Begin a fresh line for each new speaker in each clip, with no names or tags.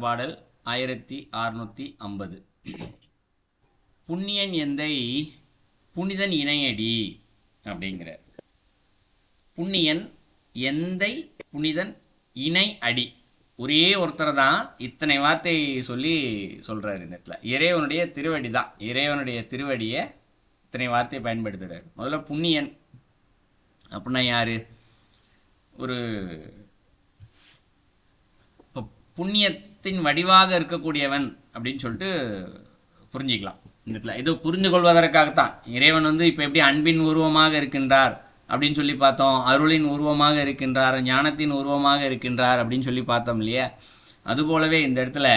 பாடல் ஆயிரத்தி அறுநூற்றி ஐம்பது. புண்ணியன் எந்தை புனிதன் இணையடி அப்படிங்கிறார். புண்ணியன் எந்தை புனிதன் இணை அடி. ஒரே ஒருத்தர் தான் இத்தனை வார்த்தை சொல்லி சொல்கிறார் இந்த இடத்துல. இறைவனுடைய திருவடி தான் இறைவனுடைய திருவடியை இத்தனை வார்த்தையை பயன்படுத்துகிறார் முதல்ல புண்ணியன் அப்படின்னா யார்? ஒரு புண்ணியத்தின் வடிவாக இருக்கக்கூடியவன் அப்படின்னு சொல்லிட்டு புரிஞ்சிக்கலாம். இந்த இடத்துல இது புரிந்து கொள்வதற்காகத்தான். இறைவன் வந்து இப்போ எப்படி அன்பின் உருவமாக இருக்கின்றார் அப்படின்னு சொல்லி பார்த்தோம். அருளின் உருவமாக இருக்கின்றார் ஞானத்தின் உருவமாக இருக்கின்றார் அப்படின்னு சொல்லி பார்த்தோம் இல்லையா? அதுபோலவே இந்த இடத்துல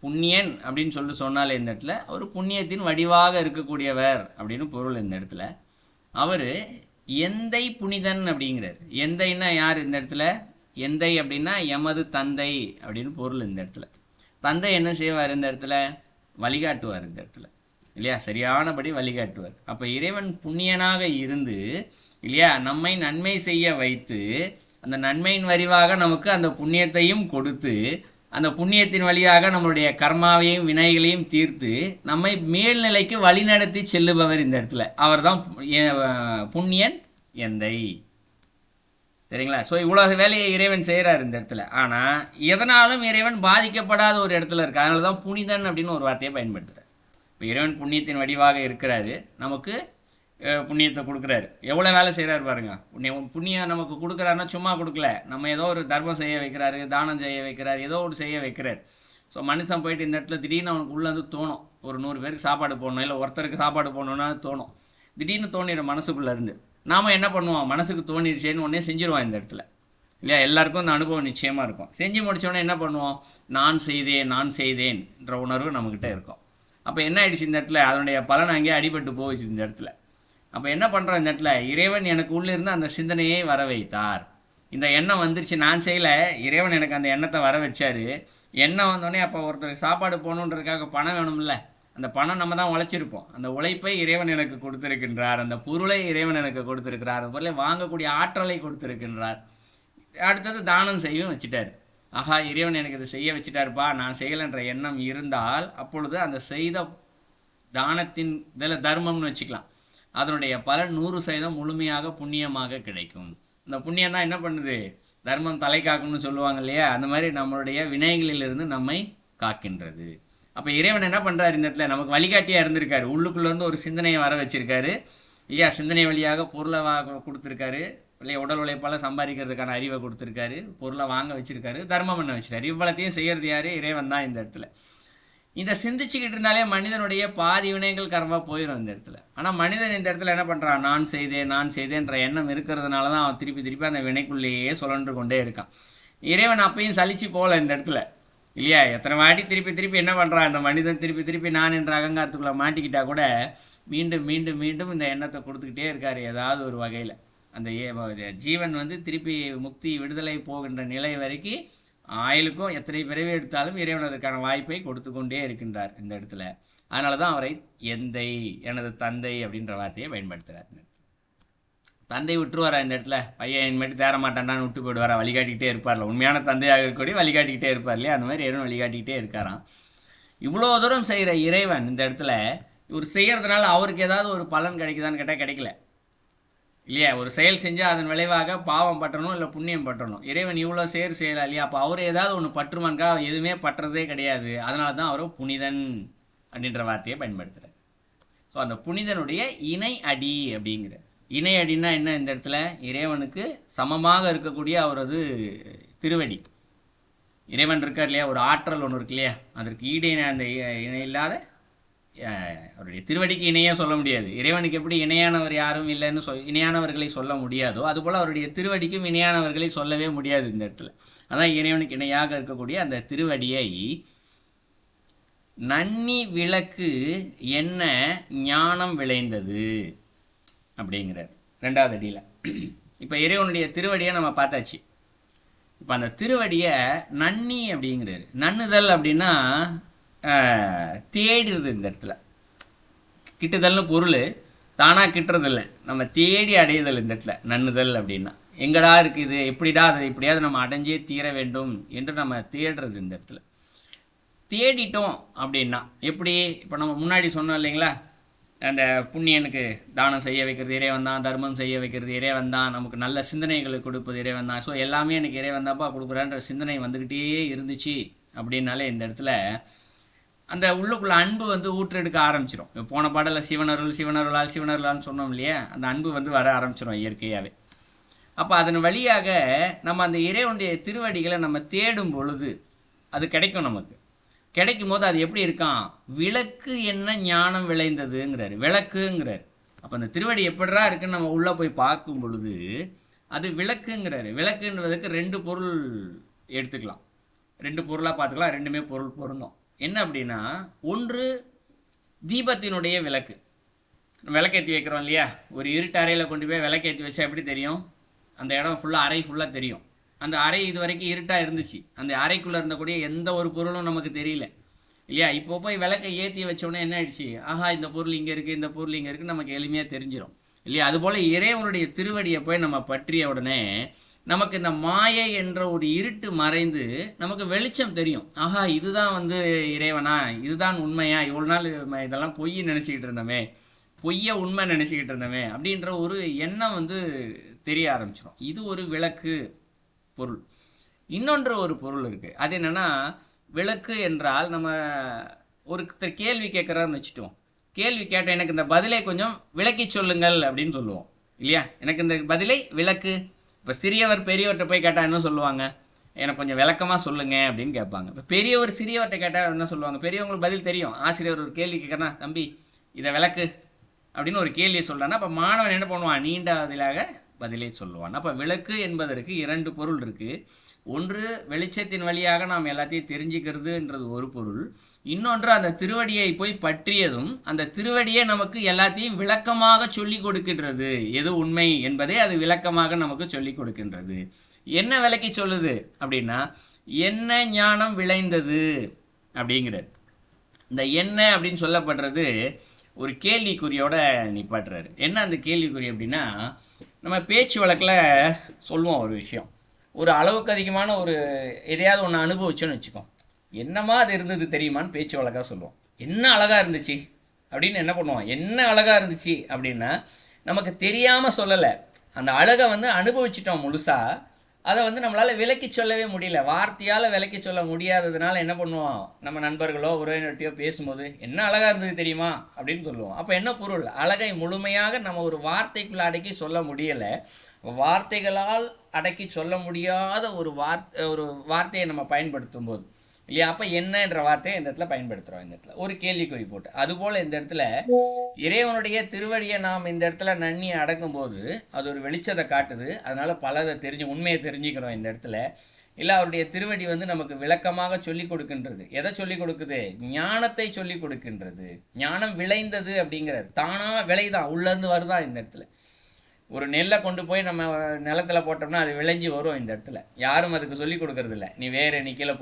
புண்ணியன் அப்படின்னு சொல்லி சொன்னாலே இந்த இடத்துல அவர் புண்ணியத்தின் வடிவாக இருக்கக்கூடியவர் அப்படின்னு பொருள் இந்த இடத்துல. அவர் எந்தை புனிதன் அப்படிங்கிறார். எந்தைன்னா யார் இந்த இடத்துல? எந்தை அப்படின்னா எமது தந்தை அப்படின்னு பொருள் இந்த இடத்துல. தந்தை என்ன செய்வார் இந்த இடத்துல? வழிகாட்டுவார் இந்த இடத்துல. இல்லையா? சரியானபடி வழிகாட்டுவார். அப்போ இறைவன் புண்ணியனாக இருந்து இல்லையா நம்மை நன்மை செய்ய வைத்து அந்த நன்மையின் வரிவாக நமக்கு அந்த புண்ணியத்தையும் கொடுத்து அந்த புண்ணியத்தின் வழியாக நம்மளுடைய கர்மாவையும் வினைகளையும் தீர்த்து நம்மை மேல்நிலைக்கு வழிநடத்தி செல்லுபவர் இந்த இடத்துல. அவர்தான் புண்ணியன் எந்தை. சரிங்களா? ஸோ இவ்வளோ வேலையை இறைவன் செய்கிறார் இந்த இடத்துல. ஆனால் எதனாலும் இறைவன் பாதிக்கப்படாத ஒரு இடத்துல இருக்கு. அதனால தான் புனிதன் அப்படின்னு ஒரு வார்த்தையை பயன்படுத்துகிறார் இப்போ இறைவன் புண்ணியத்தின் வடிவாக இருக்கிறாரு. நமக்கு புண்ணியத்தை கொடுக்குறாரு. எவ்வளோ வேலை செய்கிறாரு பாருங்க. புண்ணியம் புண்ணியம் நமக்கு கொடுக்குறாருன்னா சும்மா கொடுக்கல. நம்ம ஏதோ ஒரு தர்மம் செய்ய வைக்கிறாரு தானம் செய்ய வைக்கிறாரு ஏதோ ஒரு செய்ய வைக்கிறார். ஸோ மனுஷன் போயிட்டு இந்த இடத்துல திடீர்னு அவனுக்கு உள்ளே வந்து தோணும். ஒரு நூறு பேருக்கு சாப்பாடு போடணும். இல்லை ஒருத்தருக்கு சாப்பாடு போடணும்னா தோணும். திடீர்னு தோணிடும் மனசுக்குள்ளே இருந்து. நாம் என்ன பண்ணுவோம்? மனசுக்கு தோணிடுச்சேன்னு உடனே செஞ்சுருவோம் இந்த இடத்துல. இல்லையா? எல்லாருக்கும் அந்த அனுபவம் நிச்சயமாக இருக்கும். செஞ்சு முடித்தோடனே என்ன பண்ணுவோம்? நான் செய்தேன் நான் செய்தேன்ற உணர்வு நம்மக்கிட்ட இருக்கும். அப்போ என்ன ஆயிடுச்சு இந்த இடத்துல? அதனுடைய பலன் அங்கேயே அடிபட்டு போச்சு இந்த இடத்துல. அப்போ என்ன பண்ணுறோம் இந்த இடத்துல? இறைவன் எனக்கு உள்ளே இருந்து அந்த சிந்தனையை வர வைத்தார் இந்த எண்ணம் வந்துருச்சு. நான் செய்யலை. இறைவன் எனக்கு அந்த எண்ணத்தை வர வச்சார் எண்ணம் வந்தோடனே அப்போ ஒருத்தருக்கு சாப்பாடு போகணுன்றதுக்காக பணம் வேணும்ல. அந்த பணம் நம்ம தான் உழைச்சிருப்போம். அந்த உழைப்பை இறைவன் எனக்கு கொடுத்திருக்கின்றார். அந்த பொருளை இறைவன் எனக்கு கொடுத்திருக்கிறார். அந்த பொருளை வாங்கக்கூடிய ஆற்றலை கொடுத்திருக்கின்றார். அடுத்தது தானம் செய்யும் வச்சுட்டார். ஆஹா இறைவன் எனக்கு இது செய்ய வச்சுட்டாருப்பா. நான் செய்யலைன்ற எண்ணம் இருந்தால் அப்பொழுது அந்த செய்த தானத்தின் இதில் தர்மம்னு வச்சுக்கலாம். அதனுடைய பலன் நூறு சதவீதம் முழுமையாக புண்ணியமாக கிடைக்கும். இந்த புண்ணியம் தான் என்ன பண்ணுது? தர்மம் தலை காக்கும்னு சொல்லுவாங்க இல்லையா? அந்த மாதிரி நம்மளுடைய வினைகளிலிருந்து நம்மை காக்கின்றது. அப்போ இறைவன் என்ன பண்ணுறாரு இந்த இடத்துல? நமக்கு வழிகாட்டியாக இருந்திருக்காரு. உள்ளுக்குள்ளேருந்து ஒரு சிந்தனையை வர வச்சுருக்காரு. இல்லையா சிந்தனை வழியாக பொருளை வா கொடுத்துருக்காரு. இல்லையா உடல் உழைப்பால் சம்பாதிக்கிறதுக்கான அறிவை கொடுத்துருக்காரு. பொருளை வாங்க வச்சுருக்காரு. தர்மம் பண்ண வச்சுருக்காரு. இவ்வளத்தையும் செய்கிறது யார்? இறைவன் தான் இந்த இடத்துல. இதை சிந்திச்சுக்கிட்டு இருந்தாலே மனிதனுடைய பாதி வினைகள் கர்மமாக போயிடும் இந்த இடத்துல. ஆனால் மனிதன் இந்த இடத்துல என்ன பண்ணுறான் நான் செய்தேன் நான் செய்தேன்ற எண்ணம் இருக்கிறதுனால தான் அவன் திருப்பி திருப்பி அந்த வினைக்குள்ளேயே சுழன்று கொண்டே இருக்கான். இறைவன் அப்பையும் சலிச்சு போகல இந்த இடத்துல. இல்லையா? எத்தனை வாட்டி திருப்பி திருப்பி என்ன பண்ணுறான் அந்த மனிதன் திருப்பி திருப்பி நான் என்ற அகங்காரத்துக்குள்ளே மாட்டிக்கிட்டால் கூட மீண்டும் மீண்டும் மீண்டும் இந்த எண்ணத்தை கொடுத்துக்கிட்டே இருக்கார் ஏதாவது ஒரு வகையில். அந்த ஏ- ஜீவன் வந்து திருப்பி முக்தி விடுதலை போகின்ற நிலை வரைக்கும் ஆயுளுக்கும் எத்தனை பிறவி எடுத்தாலும் இறைவன் அதற்கான வாய்ப்பை கொடுத்து கொண்டே இருக்கின்றார் இந்த இடத்துல. அதனால தான் அவரை எந்தை எனது தந்தை அப்படின்ற வார்த்தையை பயன்படுத்துகிறார் தந்தை விட்டுருவாரா இந்த இடத்துல? பையன் இனிமேட்டு தேர மாட்டான்டான்னு விட்டு போயிடுவாரா? வழிகாட்டிக்கிட்டே இருப்பார்ல. உண்மையான தந்தையாக இருக்கக்கூடிய வழிகாட்டிக்கிட்டே இருப்பார் இல்லையா? அந்த மாதிரி இறைவன் வழிகாட்டிக்கிட்டே இருக்காராம். இவ்வளோ தூரம் செய்கிற இறைவன் இந்த இடத்துல இவர் செய்கிறதுனால அவருக்கு ஏதாவது ஒரு பலன் கிடைக்குதான்னு கேட்டால் கிடைக்கல. இல்லையா? ஒரு செயல் செஞ்சால் அதன் விளைவாக பாவம் பற்றணும் இல்லை புண்ணியம் பற்றணும். இறைவன் இவ்வளோ சேர் செய்யலாம் இல்லையா? அப்போ அவர் ஏதாவது ஒன்று பற்றுமான்கா எதுவுமே பற்றதே கிடையாது. அதனால தான் அவர் புனிதன் அப்படின்ற வார்த்தையை பயன்படுத்துகிறார் ஸோ அந்த புனிதனுடைய இணை அடி அப்படிங்கிற இணை அடின்னா என்ன இந்த இடத்துல? இறைவனுக்கு சமமாக இருக்கக்கூடிய அவரது திருவடி. இறைவன் இருக்கார் இல்லையா? ஒரு ஆற்றல் ஒன்று இருக்கு இல்லையா? அதற்கு ஈடு அந்த இ- இணை இல்லாத அவருடைய திருவடிக்கு இணையாக சொல்ல முடியாது. இறைவனுக்கு எப்படி இணையானவர் யாரும் இல்லைன்னு சொல் இணையானவர்களை சொல்ல முடியாதோ அதுபோல் அவருடைய திருவடிக்கும் இணையானவர்களை சொல்லவே முடியாது இந்த இடத்துல. அதான் இறைவனுக்கு இணையாக இருக்கக்கூடிய அந்த திருவடியை நன்னி விளக்கு என்ன ஞானம் விளைந்தது? அப்படிங்கிறார். ரெண்டாவது அடியில். இப்போ இறைவனுடைய திருவடியை நம்ம பார்த்தாச்சு. இப்போ அந்த திருவடியை நன்னி அப்படிங்கிறாரு. நன்னுதல் அப்படின்னா தேடுறது இந்த இடத்துல. கிட்டுதல்னு பொருள் தானாக கிட்டுறதில்லை. நம்ம தேடி அடையுதல் இந்த இடத்துல நன்னுதல் அப்படின்னா. எங்கடா இருக்குது எப்படிடா அதை எப்படியாவது நம்ம அடைஞ்சே தீர வேண்டும் என்று நம்ம தேடுறது இந்த இடத்துல. தேடிட்டோம் அப்படின்னா எப்படி? இப்போ நம்ம முன்னாடி சொன்னோம் இல்லைங்களா? அந்த புண்ணியனுக்கு தானம் செய்ய வைக்கிறது இறைவன் தான் தர்மம் செய்ய வைக்கிறது இறைவன் தான் நமக்கு நல்ல சிந்தனைகளை கொடுப்பது இறைவன் தான். ஸோ எல்லாமே எனக்கு இறைவன் தான்ப்பா கொடுக்குறான்ற சிந்தனை வந்துக்கிட்டே இருந்துச்சு அப்படின்னாலே இந்த இடத்துல அந்த உள்ளுக்குள்ள அன்பு வந்து ஊற்றெடுக்க ஆரம்பிச்சிடும் இப்போ போன பாடலில் சிவனருள் சிவனருளால் சிவனருளான்னு சொன்னோம் இல்லையா? அந்த அன்பு வந்து வர ஆரம்பிச்சிடும் இயற்கையாகவே அப்போ அதன் வழியாக நம்ம அந்த இறைவனுடைய திருவடிகளை நம்ம தேடும் பொழுது அது கிடைக்கும் நமக்கு. கிடைக்கும் போது அது எப்படி இருக்கான்? விளக்கு என்ன ஞானம் விளைந்ததுங்கிறாரு. விளக்குங்கிறார். அப்போ அந்த திருவடி எப்படிரா இருக்குன்னு நம்ம உள்ளே போய் பார்க்கும் பொழுது அது விளக்குங்கிறாரு. விளக்குன்றதுக்கு ரெண்டு பொருள் எடுத்துக்கலாம். ரெண்டு பொருளாக பார்த்துக்கலாம் ரெண்டுமே பொருள் பொருந்தும். என்ன அப்படின்னா ஒன்று தீபத்தினுடைய விளக்கு. விளக்கேற்றி வைக்கிறோம் இல்லையா? ஒரு இருட்டு அறையில் கொண்டு போய் விளக்கேற்றி வச்சா எப்படி தெரியும்? அந்த இடம் ஃபுல்லாக அறை ஃபுல்லாக தெரியும். அந்த அறை இது வரைக்கும் இருட்டாக இருந்துச்சு. அந்த அறைக்குள்ளே இருந்தக்கூடிய எந்த ஒரு பொருளும் நமக்கு தெரியல. இல்லையா? இப்போ போய் விளக்கை ஏற்றி வச்சோடனே என்ன ஆயிடுச்சு? ஆஹா இந்த பொருள் இங்கே இருக்குது இந்த பொருள் இங்கே இருக்குது நமக்கு எளிமையாக தெரிஞ்சிடும் இல்லையா? அதுபோல் இறைவனுடைய திருவடியை போய் நம்ம பற்றிய உடனே நமக்கு இந்த மாயை என்ற ஒரு இருட்டு மறைந்து நமக்கு வெளிச்சம் தெரியும். ஆஹா இதுதான் வந்து இறைவனா? இதுதான் உண்மையா? இவ்வளோ நாள் இதெல்லாம் பொய் நினச்சிக்கிட்டு இருந்தோமே. பொய்ய உண்மை நினச்சிக்கிட்டு இருந்தோமே அப்படின்ற ஒரு எண்ணம் வந்து தெரிய ஆரம்பிச்சிடும் இது ஒரு விளக்கு. பொருள். இன்னொன்று ஒரு பொருள் இருக்குது அது என்னென்னா விளக்கு என்றால் நம்ம ஒருத்தர் கேள்வி கேட்குறாருன்னு வச்சுட்டோம். கேள்வி கேட்ட எனக்கு இந்த பதிலை கொஞ்சம் விளக்கி சொல்லுங்கள் அப்படின்னு சொல்லுவோம். இல்லையா? எனக்கு இந்த பதிலை விளக்கு. இப்போ சிறியவர் பெரியவர்கிட்ட போய் கேட்டால் என்ன சொல்லுவாங்க? எனக்கு கொஞ்சம் விளக்கமாக சொல்லுங்க அப்படின்னு கேட்பாங்க. இப்போ பெரியவர் சிறியவர்கிட்ட கேட்டால் என்ன சொல்லுவாங்க? பெரியவங்களுக்கு பதில் தெரியும். ஆசிரியர் ஒரு கேள்வி கேட்குறா தம்பி இதை விளக்கு. அப்படின்னு ஒரு கேள்வியை சொல்கிறான்னா அப்போ மாணவன் என்ன பண்ணுவான்? நீண்ட அதிலாக பதிலே சொல்லுவான். அப்போ விளக்கு என்பதற்கு இரண்டு பொருள் இருக்குது ஒன்று வெளிச்சத்தின் வழியாக நாம் எல்லாத்தையும் தெரிஞ்சுக்கிறதுன்றது ஒரு பொருள். இன்னொன்று அந்த திருவடியை போய் பற்றியதும் அந்த திருவடியே நமக்கு எல்லாத்தையும் விளக்கமாக சொல்லி கொடுக்கின்றது. எது உண்மை என்பதை அது விளக்கமாக நமக்கு சொல்லி கொடுக்கின்றது. என்ன விளக்கி சொல்லுது அப்படின்னா என்ன ஞானம் விளைந்தது அப்படிங்கிறது. இந்த என்ன அப்படின்னு சொல்லப்படுறது ஒரு கேள்விக்குறியோட நிப்பாட்டுறாரு. என்ன அந்த கேள்விக்குறி அப்படின்னா நம்ம பேச்சு வழக்கில் சொல்லுவோம் ஒரு விஷயம். ஒரு அளவுக்கு அதிகமான ஒரு எதையாவது ஒன்று அனுபவிச்சோன்னு வச்சுக்கோம் என்னமா அது இருந்தது தெரியுமான்னு பேச்சு வழக்காக சொல்லுவோம். என்ன அழகாக இருந்துச்சு? அப்படின்னு என்ன பண்ணுவோம்? என்ன அழகாக இருந்துச்சு அப்படின்னா நமக்கு தெரியாமல் சொல்லலை. அந்த அழகை வந்து அனுபவிச்சிட்டோம் முழுசாக அதை வந்து நம்மளால் விலக்கி சொல்லவே முடியல. வார்த்தையால் விலக்கி சொல்ல முடியாததுனால என்ன பண்ணுவோம்? நம்ம நண்பர்களோ உறவினர்கிட்டயோ பேசும்போது என்ன அழகாக இருந்தது தெரியுமா? அப்படின்னு சொல்லுவோம். அப்போ என்ன பொருள்? அழகை முழுமையாக நம்ம ஒரு வார்த்தைக்குள்ளே அடக்கி சொல்ல முடியலை. வார்த்தைகளால் அடக்கி சொல்ல முடியாத ஒரு வார்த்தை ஒரு வார்த்தையை நம்ம பயன்படுத்தும் போது இல்லையா? அப்போ என்னன்ற வார்த்தையை இந்த இடத்துல பயன்படுத்துகிறோம் இந்த இடத்துல. ஒரு கேள்விக்குறி போட்டு. அதுபோல் இந்த இடத்துல இறைவனுடைய திருவடியை நாம் இந்த இடத்துல நன்னி அடக்கும்போது அது ஒரு வெளிச்சத்தை காட்டுது. அதனால பலதை தெரிஞ்சு உண்மையை தெரிஞ்சுக்கிறோம் இந்த இடத்துல. இல்லை அவருடைய திருவடி வந்து நமக்கு விளக்கமாக சொல்லி கொடுக்கின்றது. எதை சொல்லி கொடுக்குது? ஞானத்தை சொல்லி கொடுக்கின்றது. ஞானம் விளைந்தது அப்படிங்கிறது தானா விளைதான் உள்ளேருந்து வருதான் இந்த இடத்துல? ஒரு நெல்லை கொண்டு போய் நம்ம நிலத்துல போட்டோம்னா அது விளைஞ்சி வரும் இந்த இடத்துல. யாரும் அதுக்கு சொல்லி கொடுக்கறதில்ல. நீ வேறு நீ கீழே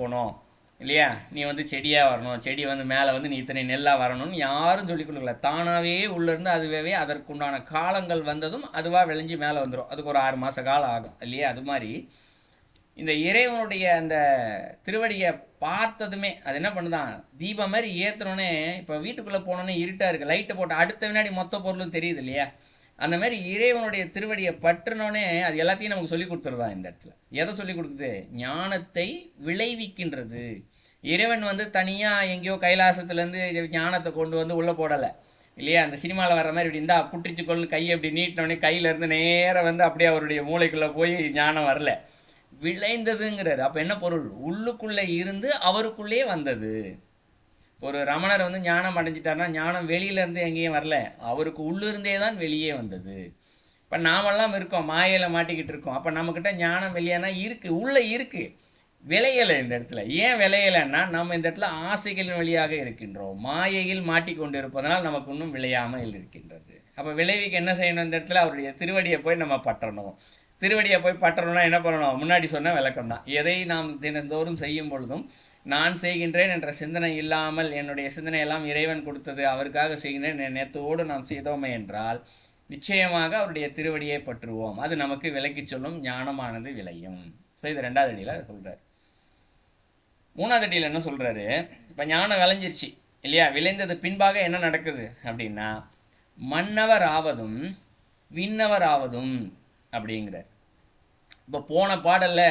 இல்லையா? நீ வந்து செடியாக வரணும். செடி வந்து மேலே வந்து நீ இத்தனை நெல்லாக வரணும்னு யாரும் சொல்லிக் கொடுக்கல. தானாவே உள்ளேருந்து அதுவே அதற்குண்டான காலங்கள் வந்ததும் அதுவாக விளைஞ்சி மேலே வந்துடும் அதுக்கு ஒரு ஆறு மாத காலம் ஆகும். இல்லையா? அது மாதிரி இந்த இறைவனுடைய அந்த திருவடியை பார்த்ததுமே அது என்ன பண்ணுதான் தீபம் மாதிரி ஏற்றுனோடனே இப்போ வீட்டுக்குள்ளே போனோன்னே இருட்டாக இருக்குது லைட்டை போட்டு அடுத்த வினாடி மொத்த பொருளும் தெரியுது இல்லையா? அந்த மாதிரி இறைவனுடைய திருவடியை பற்றினோடனே அது எல்லாத்தையும் நமக்கு சொல்லி கொடுத்துருதான் இந்த இடத்துல? எதை சொல்லி கொடுக்குது? ஞானத்தை விளைவிக்கின்றது. இறைவன் வந்து தனியாக எங்கேயோ கைலாசத்துலேருந்து ஞானத்தை கொண்டு வந்து உள்ளே போடலை. இல்லையா? அந்த சினிமாவில் வர மாதிரி இப்படி இந்தா புட்டிச்சு கொள்ளு கையை அப்படி நீட்டினோடனே கையிலேருந்து நேராக வந்து அப்படியே அவருடைய மூளைக்குள்ளே போய் ஞானம் வரல. விளைந்ததுங்கிறது அப்போ என்ன பொருள்? உள்ளுக்குள்ளே இருந்து அவருக்குள்ளே வந்தது. ஒரு ரமணர் வந்து ஞானம் அடைஞ்சிட்டாருன்னா ஞானம் வெளியிலேருந்து எங்கேயும் வரல. அவருக்கு உள்ளிருந்தே தான் வெளியே வந்தது. இப்போ நாமெல்லாம் இருக்கோம். மாயையில் மாட்டிக்கிட்டு இருக்கோம். அப்போ நம்மக்கிட்ட ஞானம் வெளியேனா இருக்குது உள்ளே இருக்குது விளையலை இந்த இடத்துல. ஏன் விளையலைன்னா நம்ம இந்த இடத்துல ஆசைகளின் வழியாக இருக்கின்றோம். மாயையில் மாட்டிக்கொண்டு இருப்பதனால் நமக்கு இன்னும் விளையாமல் இருக்கின்றது. அப்போ விளைவிக்கு என்ன செய்யணும் இந்த இடத்துல? அவருடைய திருவடியை போய் நம்ம பற்றணும். திருவடியை போய் பற்றணும்னா என்ன பண்ணணும்? முன்னாடி சொன்ன விளக்கம் தான். எதை நாம் தினந்தோறும் செய்யும் பொழுதும் நான் செய்கின்றேன் என்ற சிந்தனை இல்லாமல் என்னுடைய சிந்தனை எல்லாம் இறைவன் கொடுத்தது அவருக்காக செய்கின்றேன் என் நேத்தோடு நாம் செய்தோமே என்றால் நிச்சயமாக அவருடைய திருவடியை பற்றுவோம். அது நமக்கு விலக்கிச் சொல்லும் ஞானமானது விளையும். ஸோ இது ரெண்டாவது அடியில் சொல்கிறார் மூணாவது அடியில் என்ன சொல்கிறாரு இப்போ ஞானம் விளைஞ்சிருச்சு இல்லையா? விளைந்தது பின்பாக என்ன நடக்குது அப்படின்னா மன்னவர் ஆவதும் விண்ணவர் ஆவதும் அப்படிங்கிறார். இப்போ போன பாடலில்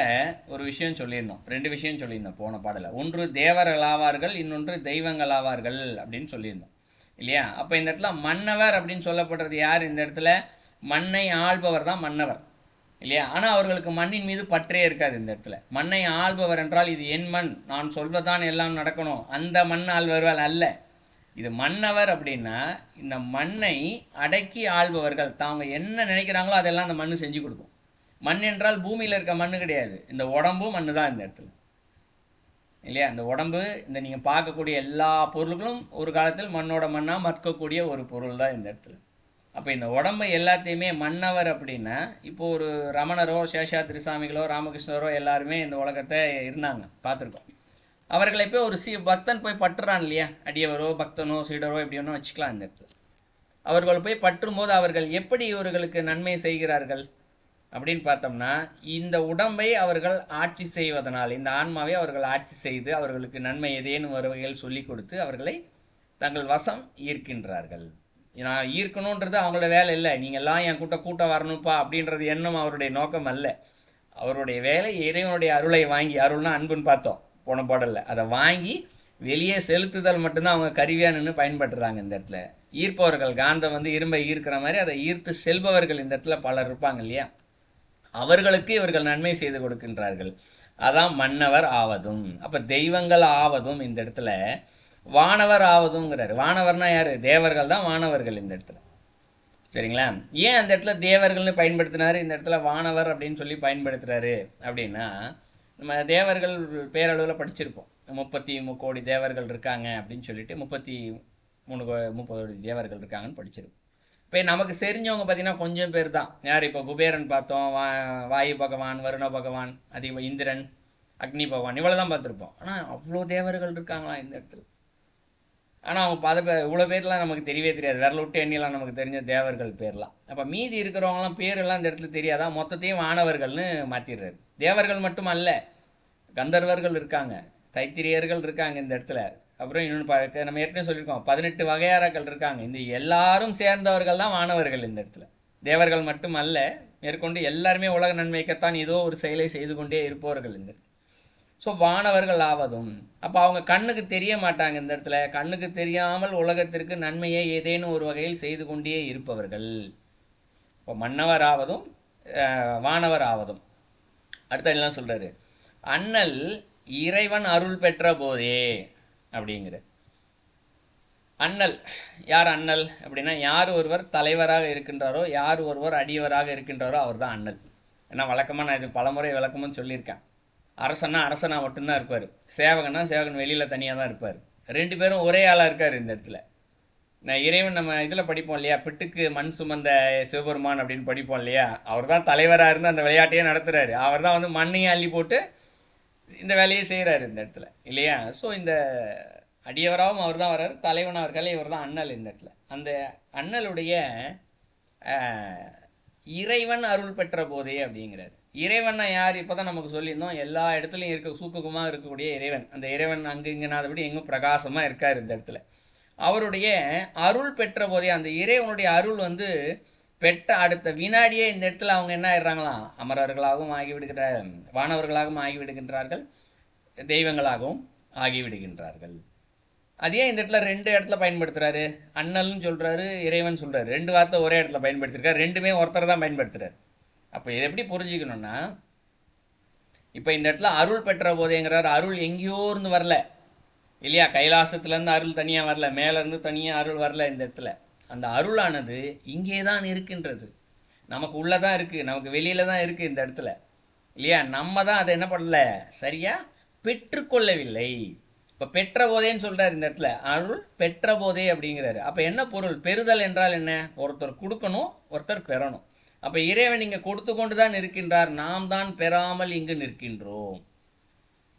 ஒரு விஷயம் சொல்லியிருந்தோம் ரெண்டு விஷயம் சொல்லியிருந்தோம் போன பாடலில். ஒன்று தேவர்கள் ஆவார்கள் இன்னொன்று தெய்வங்கள் ஆவார்கள் அப்படின்னு சொல்லியிருந்தோம் இல்லையா? அப்போ இந்த இடத்துல மன்னவர் அப்படின்னு சொல்லப்படுறது யார்? இந்த இடத்துல மண்ணை ஆள்பவர் தான் மன்னவர். இல்லையா? ஆனால் அவர்களுக்கு மண்ணின் மீது பற்றே இருக்காது இந்த இடத்துல. மண்ணை ஆள்பவர் என்றால் இது என் மண். நான் சொல்வதான் எல்லாம் நடக்கணும். அந்த மண் ஆள்பவர்கள் அல்ல. இது மன்னவர் அப்படின்னா இந்த மண்ணை அடக்கி ஆள்பவர்கள் தாங்க என்ன நினைக்கிறாங்களோ அதெல்லாம் அந்த மண்ணு செஞ்சு கொடுக்கும். மண் என்றால் பூமியில் இருக்க மண் கிடையாது. இந்த உடம்பும் மண்ணு தான் இந்த இடத்துல. இல்லையா? இந்த உடம்பு இந்த நீங்கள் பார்க்கக்கூடிய எல்லா பொருள்களும் ஒரு காலத்தில் மண்ணோட மண்ணாக மற்கக்கூடிய ஒரு பொருள் தான் இந்த இடத்துல. அப்போ இந்த உடம்பு எல்லாத்தையுமே மன்னவர் அப்படின்னா இப்போ ஒரு ரமணரோ சேஷாத்திரி சாமிகளோ ராமகிருஷ்ணரோ எல்லாருமே இந்த உலகத்தை இருந்தாங்க பார்த்துருக்கோம். அவர்களை போய் ஒரு சி பக்தன் போய் பற்றுறான் இல்லையா? அடியவரோ பக்தனோ சீடரோ இப்படி ஒன்றும் வச்சுக்கலாம் இந்த இடத்துல. அவர்கள் போய் பற்றும்போது அவர்கள் எப்படி இவர்களுக்கு நன்மை செய்கிறார்கள் அப்படின்னு பார்த்தோம்னா இந்த உடம்பை அவர்கள் ஆட்சி செய்வதனால் இந்த ஆன்மாவை அவர்கள் ஆட்சி செய்து அவர்களுக்கு நன்மை ஏதேனும் வருவகையில் சொல்லிக் கொடுத்து அவர்களை தங்கள் வசம் ஈர்க்கின்றார்கள். நான் ஈர்க்கணுன்றது அவங்களோட வேலை இல்லை. நீங்கள் எல்லாம் என் கூட்ட கூட்டம் வரணும்ப்பா அப்படின்றது எண்ணம் அவருடைய நோக்கம் அல்ல. அவருடைய வேலை இறைவனுடைய அருளை வாங்கி அருள்னா அன்புன்னு பார்த்தோம் போன பாடலில். அதை வாங்கி வெளியே செலுத்துதல் மட்டும்தான் அவங்க கருவியாக நின்று பயன்படுத்துகிறாங்க இந்த இடத்துல. ஈர்ப்பவர்கள் காந்தம் வந்து இரும்பை ஈர்க்கிற மாதிரி அதை ஈர்த்து செல்பவர்கள் இந்த இடத்துல பலர் இருப்பாங்க இல்லையா? அவர்களுக்கு இவர்கள் நன்மை செய்து கொடுக்கின்றார்கள். அதான் மன்னவர் ஆவதும். அப்போ தெய்வங்கள் ஆவதும் இந்த இடத்துல வானவர் ஆவதுங்கிறாரு வானவர்னா யார்? தேவர்கள் தான் வானவர்கள் இந்த இடத்துல. சரிங்களா? ஏன் அந்த இடத்துல தேவர்கள்னு பயன்படுத்தினாரு? இந்த இடத்துல வானவர் அப்படின்னு சொல்லி பயன்படுத்துகிறாரு அப்படின்னா நம்ம தேவர்கள் பேரளவில் படிச்சிருப்போம். முப்பத்தி கோடி தேவர்கள் இருக்காங்க அப்படின்னு சொல்லிட்டு முப்பத்தி மூணு கோ- முப்பது கோடி தேவர்கள் இருக்காங்கன்னு படிச்சிருப்போம். இப்போ நமக்கு தெரிஞ்சவங்க பார்த்தீங்கன்னா கொஞ்சம் பேர் தான். யார்? இப்போ குபேரன் பார்த்தோம். வா வாயு பகவான் வருண பகவான் அதே இந்திரன் அக்னி பகவான் இவ்வளோ தான் பார்த்துருப்போம். ஆனால் அவ்வளோ தேவர்கள் இருக்காங்களா இந்த இடத்துல? ஆனால் அவங்க பத இவ்வளோ பேர்லாம் நமக்கு தெரியவே தெரியாது. விரல விட்டு எண்ணிலாம் நமக்கு தெரிஞ்ச தேவர்கள் பேர்லாம். அப்போ மீதி இருக்கிறவங்களாம் பேரெல்லாம் இந்த இடத்துல தெரியாதா? மொத்தத்தையும் வானவர்கள்னு மாற்றிடுறாரு தேவர்கள் மட்டும் அல்ல கந்தர்வர்கள் இருக்காங்க தைத்திரியர்கள் இருக்காங்க இந்த இடத்துல. அப்புறம் இன்னொன்று பா- நம்ம ஏற்கனவே சொல்லியிருக்கோம் பதினெட்டு வகையாராக்கள் இருக்காங்க. இந்த எல்லாரும் சேர்ந்தவர்கள் தான் வானவர்கள் இந்த இடத்துல. தேவர்கள் மட்டும் அல்ல மேற்கொண்டு எல்லாருமே உலக நன்மைக்குத்தான் ஏதோ ஒரு செயலை செய்து கொண்டே இருப்பவர்கள் இந்த இடத்துல ஸோ வானவர்கள் ஆவதும் அப்போ அவங்க கண்ணுக்கு தெரிய மாட்டாங்க இந்த இடத்துல. கண்ணுக்கு தெரியாமல் உலகத்திற்கு நன்மையை ஏதேனும் ஒரு வகையில் செய்து கொண்டே இருப்பவர்கள். இப்போ மன்னவர் ஆவதும் வானவர் ஆவதும் அடுத்த எல்லாம் சொல்கிறாரு அண்ணல் இறைவன் அருள் பெற்ற போதே அப்படிங்கிற அண்ணல் யார் அண்ணல் அப்படின்னா யார் ஒருவர் தலைவராக இருக்கின்றாரோ யார் ஒருவர் அடியவராக இருக்கின்றாரோ அவர் தான் அண்ணல். ஏன்னா வழக்கமாக நான் இது பலமுறை விளக்கமும் சொல்லியிருக்கேன். அரசனா அரசனா மட்டும்தான் இருப்பார். சேவகனா சேவகன் வெளியில் தனியாக தான் இருப்பார். ரெண்டு பேரும் ஒரே ஆளாக இருக்கார் இந்த இடத்துல. நான் இறைவன் நம்ம இதில் படிப்போம் இல்லையா? பிட்டுக்கு மண் சுமந்த சிவபெருமான் அப்படின்னு படிப்போம் இல்லையா? அவர் தான் தலைவராக இருந்து அந்த விளையாட்டையே நடத்துகிறாரு அவர் தான் வந்து மண்ணையும் அள்ளி போட்டு இந்த வேலையை செய்கிறாரு இந்த இடத்துல இல்லையா? ஸோ இந்த அடியவராகவும் அவர் தான் வர்றாரு. தலைவனாக இருக்கால இவர் தான் அண்ணல் இந்த இடத்துல. அந்த அண்ணலுடைய இறைவன் அருள் பெற்ற போதே அப்படிங்கிறாரு. இறைவனை யார் இப்போ தான் நமக்கு சொல்லியிருந்தோம்? எல்லா இடத்துலையும் இருக்க சூக்குகமாக இருக்கக்கூடிய இறைவன். அந்த இறைவன் அங்கு இங்கனாதபடி எங்கும் பிரகாசமாக இருக்கார் இந்த இடத்துல. அவருடைய அருள் பெற்ற போதே அந்த இறைவனுடைய அருள் வந்து பெற்ற அடுத்த வினாடியே இந்த இடத்துல அவங்க என்ன ஆயிடுறாங்களாம் அமரர்களாகவும் ஆகிவிடுகிற வானவர்களாகவும் ஆகிவிடுகின்றார்கள் தெய்வங்களாகவும் ஆகிவிடுகின்றார்கள். அதே இந்த இடத்துல ரெண்டு இடத்துல பயன்படுத்துகிறாரு அண்ணல்னு சொல்கிறாரு இறைவன் சொல்கிறாரு ரெண்டு வார்த்தை ஒரே இடத்துல பயன்படுத்திருக்காரு. ரெண்டுமே ஒருத்தர் தான் பயன்படுத்துகிறார் அப்போ இதை எப்படி புரிஞ்சுக்கணும்னா இப்போ இந்த இடத்துல அருள் பெற்ற போதேங்கிறார். அருள் எங்கேயோ இருந்து வரல. இல்லையா? கைலாசத்துலேருந்து அருள் தனியாக வரல. மேலேருந்து தனியாக அருள் வரல இந்த இடத்துல. அந்த அருளானது இங்கே தான் இருக்கின்றது. நமக்கு உள்ளே தான் இருக்குது நமக்கு வெளியில் தான் இருக்குது இந்த இடத்துல. இல்லையா? நம்ம தான் அதை என்ன பண்ணல? சரியா? பெற்றுக்கொள்ளவில்லை. இப்போ பெற்ற போதேன்னு சொல்கிறார் இந்த இடத்துல. அருள் பெற்ற போதே அப்படிங்கிறாரு. அப்போ என்ன பொருள்? பெறுதல் என்றால் என்ன? ஒருத்தர் கொடுக்கணும் ஒருத்தர் பெறணும். அப்போ இறைவன் இங்கே கொடுத்து கொண்டு தான் இருக்கின்றார் நாம் தான் பெறாமல் இங்கு நிற்கின்றோம்.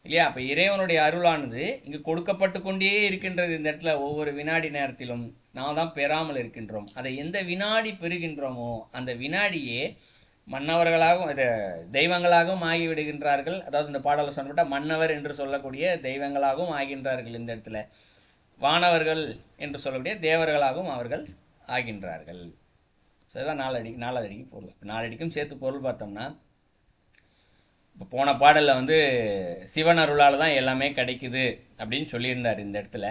இல்லையா? அப்போ இறைவனுடைய அருளானது இங்கு கொடுக்கப்பட்டு கொண்டே இருக்கின்றது இந்த இடத்துல ஒவ்வொரு வினாடி நேரத்திலும். நாம் தான் பெறாமல் இருக்கின்றோம். அதை எந்த வினாடி பெறுகின்றோமோ அந்த வினாடியே மன்னவர்களாகவும் இது தெய்வங்களாகவும் ஆகிவிடுகின்றார்கள். அதாவது இந்த பாடலை சொன்னப்பட்ட மன்னவர் என்று சொல்லக்கூடிய தெய்வங்களாகவும் ஆகின்றார்கள் இந்த இடத்துல. வானவர்கள் என்று சொல்லக்கூடிய தேவர்களாகவும் அவர்கள் ஆகின்றார்கள். ஸோ இதுதான் நாலடிக்கு நாலாவடிக்கு பொருள். இப்ப நாலடிக்கும் சேர்த்து பொருள் பார்த்தோம்னா இப்போ போன பாடலில் வந்து சிவன் அருளால் தான் எல்லாமே கிடைக்குது அப்படின்னு சொல்லியிருந்தார் இந்த இடத்துல.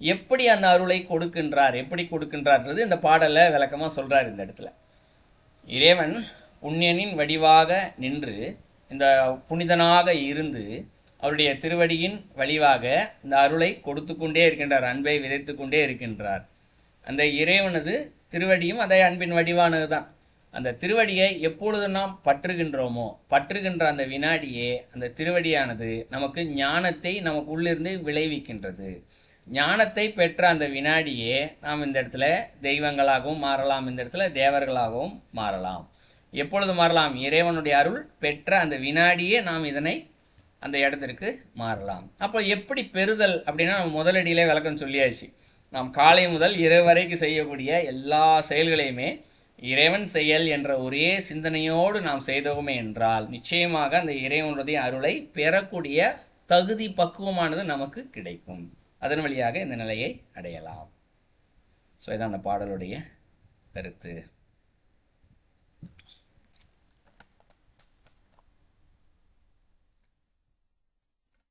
எப்படி அந்த அருளை கொடுக்கின்றார் எப்படி கொடுக்கின்றார்ன்றது இந்த பாடலை விளக்கமாக சொல்கிறார் இந்த இடத்துல. இறைவன் புண்ணியனின் வடிவாக நின்று இந்த புனிதனாக இருந்து அவருடைய திருவடியின் வழிவாக இந்த அருளை கொடுத்து கொண்டே இருக்கின்றார் அன்பை விதைத்து கொண்டே இருக்கின்றார். அந்த இறைவனது திருவடியும் அதே அன்பின் வடிவானது தான் அந்த திருவடியை எப்பொழுது நாம் பற்றுகின்றோமோ பற்றுகின்ற அந்த வினாடியே அந்த திருவடியானது நமக்கு ஞானத்தை நமக்கு உள்ளிருந்து விளைவிக்கின்றது. ஞானத்தை பெற்ற அந்த வினாடியே நாம் இந்த இடத்துல தெய்வங்களாகவும் மாறலாம் இந்த இடத்துல தேவர்களாகவும் மாறலாம். எப்பொழுது மாறலாம்? இறைவனுடைய அருள் பெற்ற அந்த வினாடியே நாம் இதனை அந்த இடத்திற்கு மாறலாம். அப்போ எப்படி பெறுதல் அப்படின்னா நம்ம முதலடியிலே விளக்கம் சொல்லியாச்சு. நாம் காலை முதல் இரவு வரைக்கும் செய்யக்கூடிய எல்லா செயல்களையுமே இறைவன் செயல் என்ற ஒரே சிந்தனையோடு நாம் செய்தோமே என்றால் நிச்சயமாக அந்த இறைவனுடைய அருளை பெறக்கூடிய தகுதி பக்குவமானது நமக்கு கிடைக்கும். அதன் வழியாக இந்த நிலையை அடையலாம். ஸோ இதான் அந்த பாடலுடைய கருத்து.